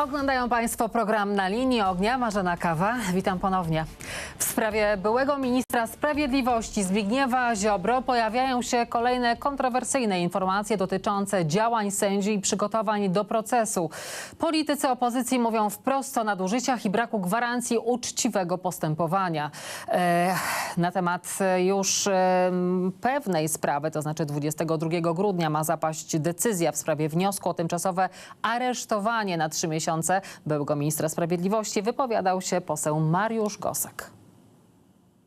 Oglądają Państwo program na linii ognia. Marzena Kawa, witam ponownie. W sprawie byłego ministra sprawiedliwości Zbigniewa Ziobro pojawiają się kolejne kontrowersyjne informacje dotyczące działań sędzi i przygotowań do procesu. Politycy opozycji mówią wprost o nadużyciach i braku gwarancji uczciwego postępowania. Na temat e, już e, pewnej sprawy, to znaczy 22 grudnia ma zapaść decyzja w sprawie wniosku o tymczasowe aresztowanie na trzy miesiące byłego ministra sprawiedliwości wypowiadał się poseł Mariusz Gosek.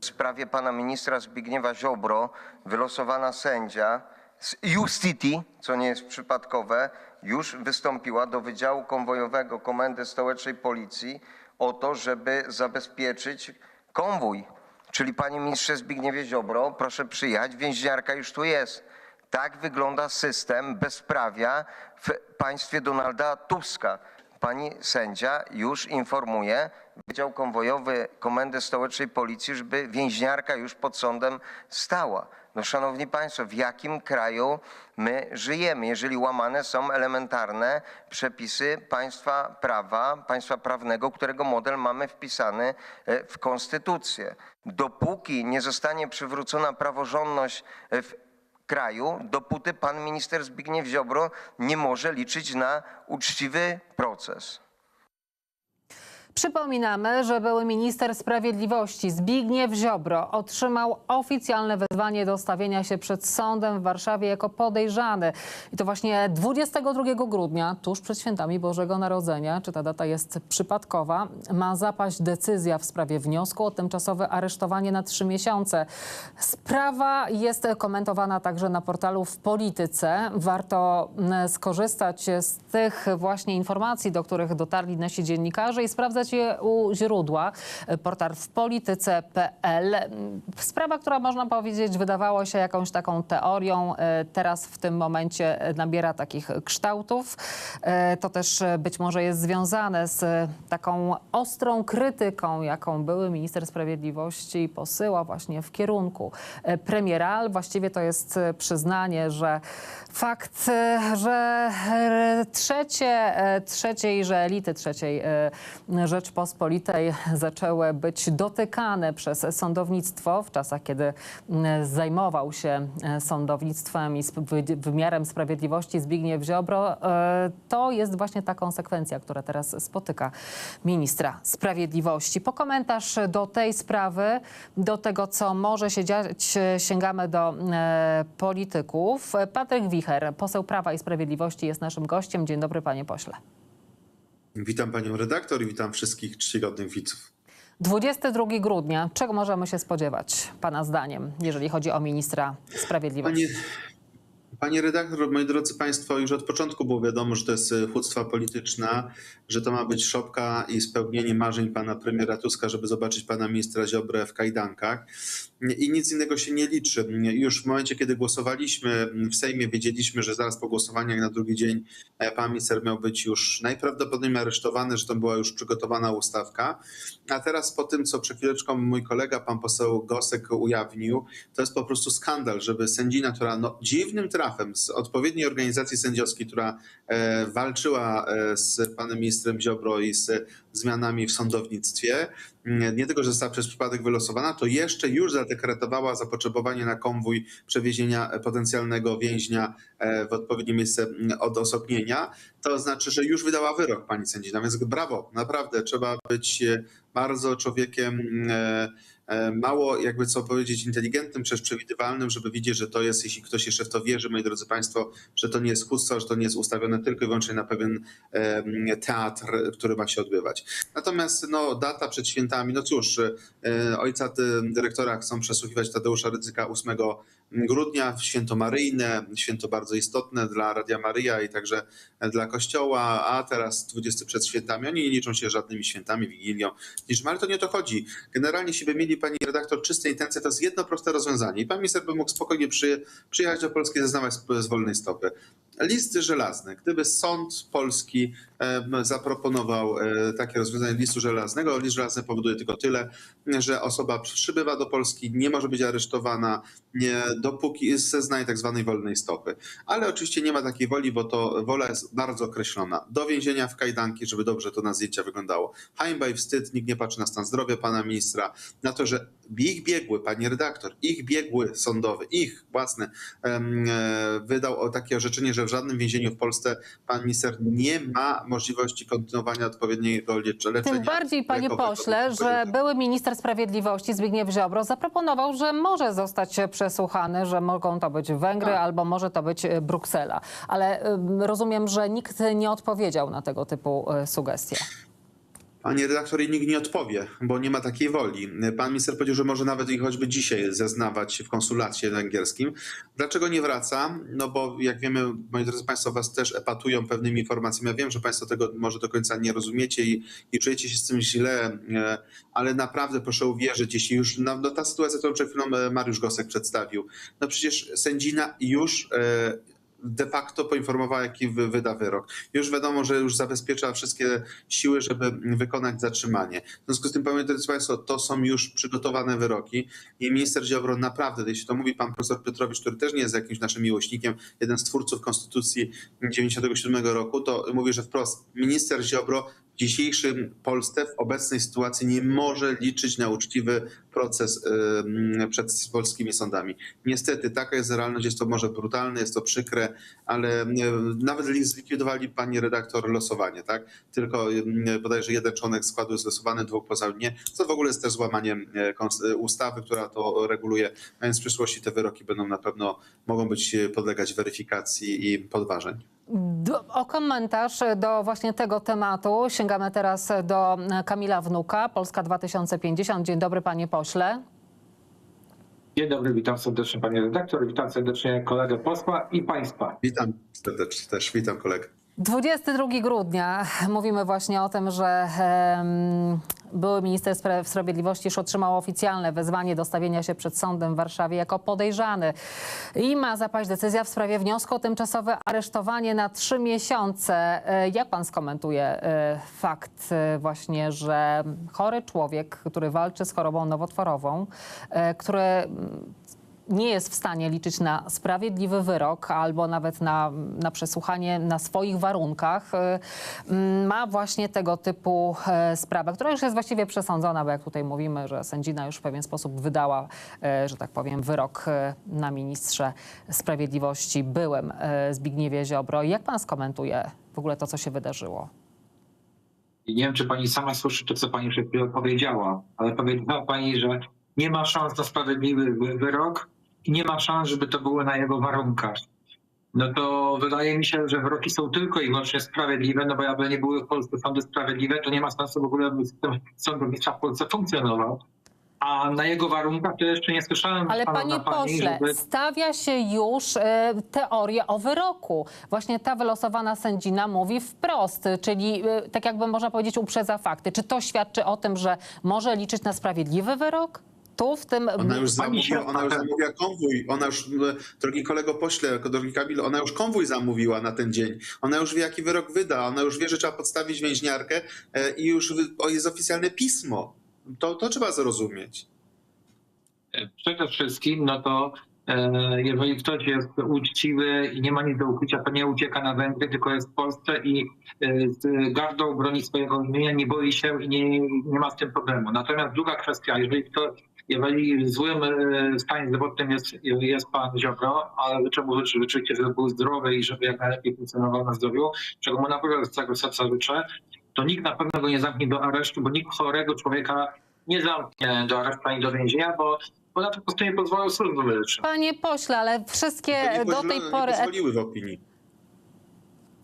W sprawie pana ministra Zbigniewa Ziobro wylosowana sędzia z Justiti, co nie jest przypadkowe, już wystąpiła do Wydziału Konwojowego Komendy Stołecznej Policji o to, żeby zabezpieczyć konwój. Czyli panie ministrze Zbigniewie Ziobro, proszę przyjechać, więźniarka już tu jest. Tak wygląda system bezprawia w państwie Donalda Tuska. Pani sędzia już informuje Wydział Konwojowy Komendy Stołecznej Policji, żeby więźniarka już pod sądem stała. No szanowni państwo, w jakim kraju my żyjemy, jeżeli łamane są elementarne przepisy państwa prawa, państwa prawnego, którego model mamy wpisany e, w konstytucję. Dopóki nie zostanie przywrócona praworządność e, w kraju, dopóty pan minister Zbigniew Ziobro nie może liczyć na uczciwy proces. Przypominamy, że były minister sprawiedliwości Zbigniew Ziobro otrzymał oficjalne wezwanie do stawienia się przed sądem w Warszawie jako podejrzany. I to właśnie 22 grudnia, tuż przed świętami Bożego Narodzenia, czy ta data jest przypadkowa, ma zapaść decyzja w sprawie wniosku o tymczasowe aresztowanie na trzy miesiące. Sprawa jest komentowana także na portalu w Polityce. Warto mm, skorzystać z tych właśnie informacji, do których dotarli nasi dziennikarze i sprawdzać je u źródła. Portal w polityce.pl. Sprawa, która można powiedzieć wydawało się jakąś taką teorią, e, teraz w tym momencie nabiera takich kształtów. E, To też e, być może jest związane z taką ostrą krytyką, jaką były minister sprawiedliwości posyła właśnie w kierunku premiera. Właściwie to jest przyznanie, że fakt, że trzecie, trzeciej, że elity trzeciej e, Rzeczpospolitej zaczęły być dotykane przez sądownictwo w czasach, kiedy m, zajmował się e, sądownictwem i wymiarem sprawiedliwości Zbigniew Ziobro. E, To jest właśnie ta konsekwencja, która teraz spotyka ministra sprawiedliwości. Po komentarz do tej sprawy, do tego, co może się dziać, sięgamy do e, polityków. Patryk Wicher, poseł Prawa i Sprawiedliwości jest naszym gościem. Dzień dobry, panie pośle. Witam panią redaktor i witam wszystkich czcigodnych widzów. 22 grudnia. Czego możemy się spodziewać, Pana zdaniem, jeżeli chodzi o ministra sprawiedliwości? Panie, panie redaktor, moi drodzy państwo, już od początku było wiadomo, że to jest e, hucwa polityczna, że to ma być szopka i spełnienie marzeń pana premiera Tuska, żeby zobaczyć pana ministra Ziobrę w kajdankach. I nic innego się nie liczy. Już w momencie, kiedy głosowaliśmy w Sejmie, wiedzieliśmy, że zaraz po głosowaniach na drugi dzień e, pan minister miał być już najprawdopodobniej aresztowany, że to była już przygotowana ustawka. A teraz po tym, co przed chwileczką mój kolega, pan poseł Gosek ujawnił, to jest po prostu skandal, żeby sędzina, która no, dziwnym trafem z odpowiedniej organizacji sędziowskiej, która e, walczyła e, z panem ministrem Ziobro i z zmianami w sądownictwie, m, nie tylko, że została przez przypadek wylosowana, to jeszcze już zadekretowała zapotrzebowanie na konwój przewiezienia e, potencjalnego więźnia w odpowiednie miejsce m, odosobnienia. To znaczy, że już wydała wyrok pani sędzina, więc brawo, naprawdę trzeba być bardzo człowiekiem e, mało, jakby co powiedzieć, inteligentnym, czy przewidywalnym, żeby widzieć, że to jest, jeśli ktoś jeszcze w to wierzy, moi drodzy Państwo, że to nie jest chództwo, że to nie jest ustawione tylko i wyłącznie na pewien e, teatr, który ma się odbywać. Natomiast no, data przed świętami, no cóż, e, ojca dy- dyrektora chcą przesłuchiwać Tadeusza Rydzyka 8 grudnia, święto maryjne, święto bardzo istotne dla Radia Maryja i także dla Kościoła, a teraz 20 przed świętami. Oni nie liczą się żadnymi świętami, Wigilią, niż Mary, to nie o to chodzi. Generalnie, jeśli by mieli pani redaktor czyste intencje, to jest jedno proste rozwiązanie i pan minister by mógł spokojnie przy, przyjechać do Polski i zeznawać z, z wolnej stopy. List żelazny. Gdyby sąd polski zaproponował e, takie rozwiązanie listu żelaznego, list żelazny powoduje tylko tyle, że osoba przybywa do Polski, nie może być aresztowana, nie, dopóki zeznaje tak zwanej wolnej stopy. Ale oczywiście nie ma takiej woli, bo to wola jest bardzo określona. Do więzienia w kajdanki, żeby dobrze to na zdjęcia wyglądało. Hańba i wstyd, nikt nie patrzy na stan zdrowia pana ministra, na to, że ich biegły, pani redaktor, ich biegły sądowy, ich własny e, wydał takie orzeczenie, że w żadnym więzieniu w Polsce pan minister nie ma możliwości kontynuowania odpowiedniego lecz- leczenia. Tym bardziej, panie pośle, że były minister sprawiedliwości Zbigniew Ziobro zaproponował, że może zostać przesłuchany, że mogą to być Węgry Tak. albo może to być e, Bruksela. Ale rozumiem, że nikt nie odpowiedział na tego typu e, sugestie. Panie redaktor, i nikt nie odpowie, bo nie ma takiej woli. Pan minister powiedział, że może nawet i choćby dzisiaj zeznawać w konsulacie węgierskim. Dlaczego nie wraca? No bo jak wiemy, moi drodzy Państwo, Was też epatują pewnymi informacjami. Ja wiem, że Państwo tego może do końca nie rozumiecie i, i czujecie się z tym źle, e, ale naprawdę proszę uwierzyć, jeśli już no, no ta sytuacja, którą przed chwilą e, Mariusz Gosek przedstawił, no przecież sędzina już e, de facto poinformowała, jaki wy- wyda wyrok. Już wiadomo, że już zabezpiecza wszystkie siły, żeby wykonać zatrzymanie. W związku z tym, drodzy Państwo, to są już przygotowane wyroki i minister Ziobro naprawdę, jeśli to mówi pan profesor Piotrowicz, który też nie jest jakimś naszym miłośnikiem, jeden z twórców Konstytucji 97 roku, to mówi, że wprost minister Ziobro w dzisiejszym Polsce, w obecnej sytuacji nie może liczyć na uczciwy proces przed polskimi sądami. Niestety taka jest realność, jest to może brutalne, jest to przykre, ale nawet li- zlikwidowali pani redaktor losowanie, tak? Tylko bodajże jeden członek składu jest losowany, dwóch poza nie, co w ogóle jest też złamaniem kons- y, ustawy, która to reguluje, więc w przyszłości te wyroki będą na pewno, mogą być y, podlegać weryfikacji i podważeń. Do, o komentarz do właśnie tego tematu sięgamy teraz do Kamila Wnuka, Polska 2050. Dzień dobry, panie pośle. Dzień dobry, witam serdecznie panie redaktor, witam serdecznie kolegę posła i państwa. Witam serdecznie też, witam kolegę. 22 grudnia mówimy właśnie o tym, że em, były minister Spra- Sprawiedliwości już otrzymał oficjalne wezwanie do stawienia się przed sądem w Warszawie jako podejrzany i ma zapaść decyzja w sprawie wniosku o tymczasowe aresztowanie na trzy miesiące. E, Jak pan skomentuje e, fakt e, właśnie, że chory człowiek, który walczy z chorobą nowotworową, który nie jest w stanie liczyć na sprawiedliwy wyrok albo nawet na, na przesłuchanie na swoich warunkach, y, mm, ma właśnie tego typu e, sprawę, która już jest właściwie przesądzona, bo jak tutaj mówimy, że sędzina już w pewien sposób wydała, e, że tak powiem, wyrok e, na ministrze sprawiedliwości byłym Zbigniewie Ziobro. Jak pan skomentuje w ogóle to, co się wydarzyło? Nie wiem, czy pani sama słyszy to, co pani przed chwilą powiedziała, ale powiedziała pani, że nie ma szans na sprawiedliwy wy- wyrok i nie ma szans, żeby to było na jego warunkach. No to wydaje mi się, że wyroki są tylko i wyłącznie sprawiedliwe, no bo jakby nie były w Polsce sądy sprawiedliwe, to nie ma sensu w ogóle, aby system sądownictwa w Polsce funkcjonował. A na jego warunkach to jeszcze nie słyszałem Ale panie pani, pośle, żeby... stawia się już e, teorię o wyroku. Właśnie ta wylosowana sędzina mówi wprost, czyli e, tak jakby można powiedzieć uprzedza fakty. Czy to świadczy o tym, że może liczyć na sprawiedliwy wyrok? Tu w tym... Ona już, zamówiła, ona już zamówiła konwój, ona już, e, drogi kolego pośle, drogi Kamil, ona już konwój zamówiła na ten dzień. Ona już wie, jaki wyrok wyda, ona już wie, że trzeba podstawić więźniarkę e, i już jest oficjalne pismo. To, to trzeba zrozumieć. Przede wszystkim, no to e, jeżeli ktoś jest uczciwy i nie ma nic do ukrycia, to nie ucieka na Węgry, tylko jest w Polsce i e, z gardą broni swojego imienia, nie boi się i nie, nie ma z tym problemu. Natomiast druga kwestia, jeżeli kto, jeżeli w złym e, stanie zdrowotnym jest, jest pan Ziobro, ale życzę mu rzeczywiście, żeby był zdrowy i żeby jak najlepiej funkcjonował na zdrowiu, czego mu naprawdę z całego serca życzę, to nikt na pewno go nie zamknie do aresztu, bo nikt chorego człowieka nie zamknie do aresztu ani do więzienia, bo bo na to po prostu nie pozwolą służby medyczne. Panie pośle, ale wszystkie do tej pory... Nie pozwoliły w opinii.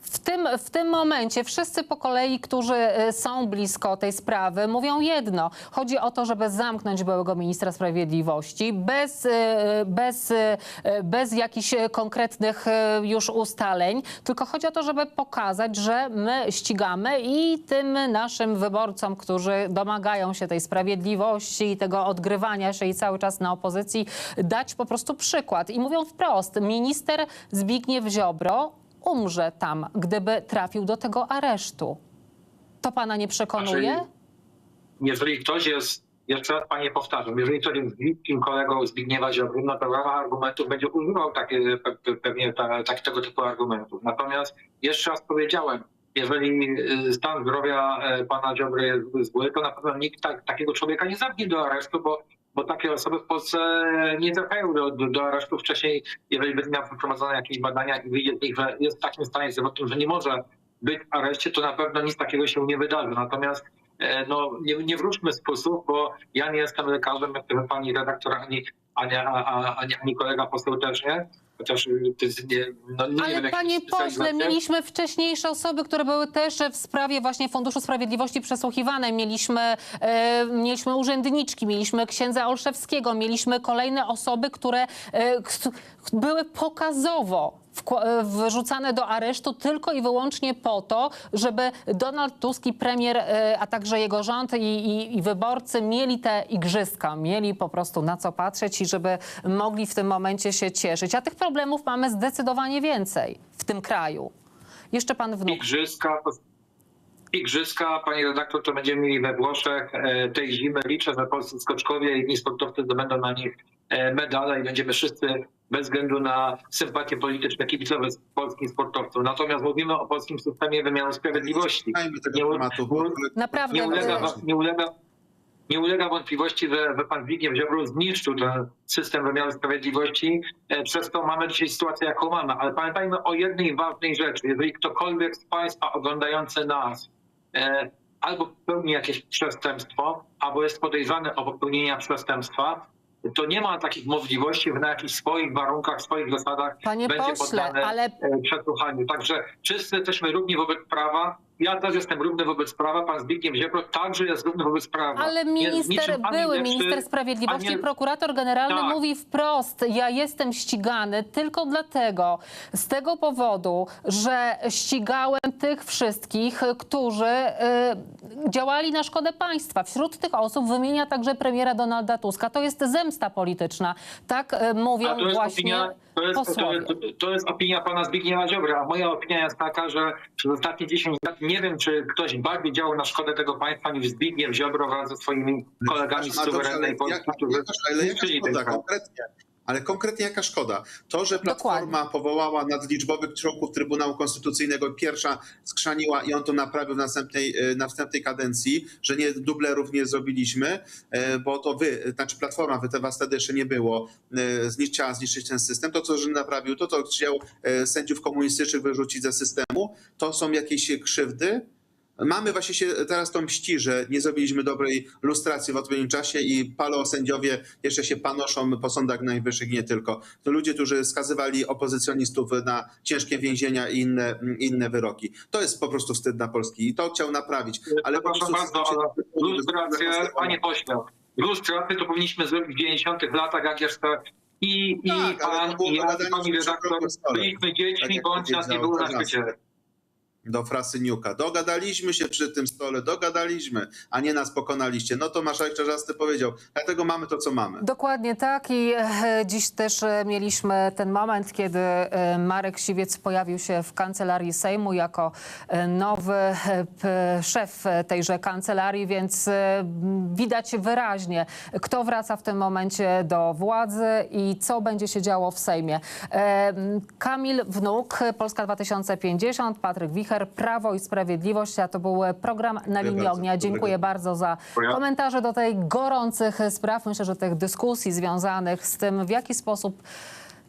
W tym, w tym momencie wszyscy po kolei, którzy y, są blisko tej sprawy, mówią jedno. Chodzi o to, żeby zamknąć byłego ministra sprawiedliwości bez, y, bez, y, bez jakichś konkretnych już ustaleń, tylko chodzi o to, żeby pokazać, że my ścigamy i tym naszym wyborcom, którzy domagają się tej sprawiedliwości i tego odgrywania się i cały czas na opozycji, dać po prostu przykład. I mówią wprost, minister Zbigniew Ziobro umrze tam, gdyby trafił do tego aresztu. To pana nie przekonuje? Znaczy, jeżeli ktoś jest, jeszcze raz panie powtarzam, jeżeli ktoś jest bliskim kolegą Zbigniewa Ziobry, no to w ramach argumentów będzie używał takie, pe- pe- pewnie ta, tak, tego typu argumentów. Natomiast jeszcze raz powiedziałem, jeżeli y, stan zdrowia e, pana Ziobry jest zły, to na pewno nikt tak, takiego człowieka nie zamknie do aresztu, bo, bo takie osoby w Polsce nie trafiają do, do, do aresztu wcześniej, jeżeli będzie miał przeprowadzone jakieś badania i wyjdzie z nich, że jest w takim stanie zdrowotnym, że nie może być w areszcie, to na pewno nic takiego się nie wydarzy. Natomiast e, no, nie, nie wróćmy z bo ja nie jestem lekarzem, jak pani redaktor, ani, ani, ani, ani kolega poseł też nie. Chociaż y, nie, no, nie wiem, Ale jakie panie pośle, mieliśmy wcześniejsze osoby, które były też w sprawie właśnie Funduszu Sprawiedliwości przesłuchiwane. Mieliśmy, e, mieliśmy urzędniczki, mieliśmy księdza Olszewskiego, mieliśmy kolejne osoby, które e, były pokazowo wrzucane do aresztu tylko i wyłącznie po to, żeby Donald Tusk i premier, e, a także jego rząd i, i, i wyborcy mieli te igrzyska, mieli po prostu na co patrzeć i żeby mogli w tym momencie się cieszyć. A tych problemów mamy zdecydowanie więcej w tym kraju. Jeszcze pan wnuk. Igrzyska, Igrzyska, pani redaktor, to będziemy mieli we Włoszech e, tej zimy. Liczę, że polscy skoczkowie i inni sportowcy zdobędą na nich e, medale i będziemy wszyscy bez względu na sympatie polityczne kibicowe z polskich sportowców. Natomiast mówimy o polskim systemie wymiaru sprawiedliwości. Nie Naprawdę. Nie ulega, nie ulega, nie ulega wątpliwości, że, że pan Zbigniew Ziobro zniszczył ten system wymiaru sprawiedliwości. E, Przez to mamy dzisiaj sytuację, jaką mamy. Ale pamiętajmy o jednej ważnej rzeczy. Jeżeli ktokolwiek z państwa oglądający nas e, albo popełni jakieś przestępstwo, albo jest podejrzany o popełnienie przestępstwa, to nie ma takich możliwości, że na jakichś swoich warunkach, swoich zasadach Panie będzie pośle, poddany ale e, przesłuchaniu. Także wszyscy jesteśmy równi wobec prawa. Ja też jestem równy wobec prawa. Pan Zbigniew Ziobro także jest równy wobec prawa. Ale Nie- minister, ani były lepszy, minister sprawiedliwości, ani- prokurator generalny Tak. mówi wprost, ja jestem ścigany tylko dlatego, z tego powodu, że ścigałem tych wszystkich, którzy y, działali na szkodę państwa. Wśród tych osób wymienia także premiera Donalda Tuska. To jest zemsta polityczna. Tak y, mówią to właśnie opinia, to, jest, to, jest, to jest opinia pana Zbigniewa Ziobra. A moja opinia jest taka, że przez ostatnie 10 lat nie wiem, czy ktoś bardziej działał na szkodę tego państwa niż Zbigniew Ziobro wraz ze swoimi kolegami z dobrze, suwerennej Polski, którzy ale jaka szkoda konkretnie? Ale konkretnie jaka szkoda? To, że Platforma powołała nadliczbowych członków Trybunału Konstytucyjnego, pierwsza skrzaniła i on to naprawił w następnej, e, na następnej kadencji, że nie dublerów nie zrobiliśmy, e, bo to wy, znaczy Platforma, wy te was wtedy jeszcze nie było, e, chciała zniszczyć ten system. To, co że naprawił, to, co chciał sędziów komunistycznych wyrzucić ze systemu, to są jakieś krzywdy. Mamy właśnie się teraz to mści, że nie zrobiliśmy dobrej lustracji w odpowiednim czasie i paleo-sędziowie jeszcze się panoszą po sądach najwyższych, nie tylko. To ludzie, którzy skazywali opozycjonistów na ciężkie więzienia i inne, inne wyroki. To jest po prostu wstyd na Polski i to chciał naprawić. Ale Proszę bardzo, lustrację, panie pośle, lustrację to powinniśmy zrobić w 90 latach, jak jeszcze i, i Tak, pan, i ja, pani się redaktor byliśmy Tak dziećmi, jak bądź nas nie było na świecie. Do Frasyniuka. Dogadaliśmy się przy tym stole, dogadaliśmy, a nie nas pokonaliście. No to marszałek Czarzasty powiedział, dlatego mamy to, co mamy. Dokładnie tak i e, dziś też e, mieliśmy ten moment, kiedy e, Marek Siwiec pojawił się w kancelarii Sejmu jako nowy szef tejże kancelarii, więc widać wyraźnie, kto wraca w tym momencie do władzy i co będzie się działo w Sejmie. Kamil Wnuk, Polska 2050, Patryk Wicher, Prawo i Sprawiedliwość, a to był program na linii bardzo. ognia. Dziękuję bardzo za komentarze do tej gorących spraw. Myślę, że tych dyskusji związanych z tym, w jaki sposób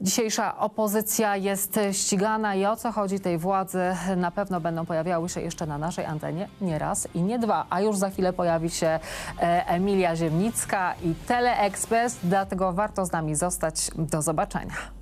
dzisiejsza opozycja jest ścigana i o co chodzi tej władzy, na pewno będą pojawiały się jeszcze na naszej antenie nie raz i nie dwa. A już za chwilę pojawi się e, Emilia Ziemnicka i Teleexpress, dlatego warto z nami zostać. Do zobaczenia.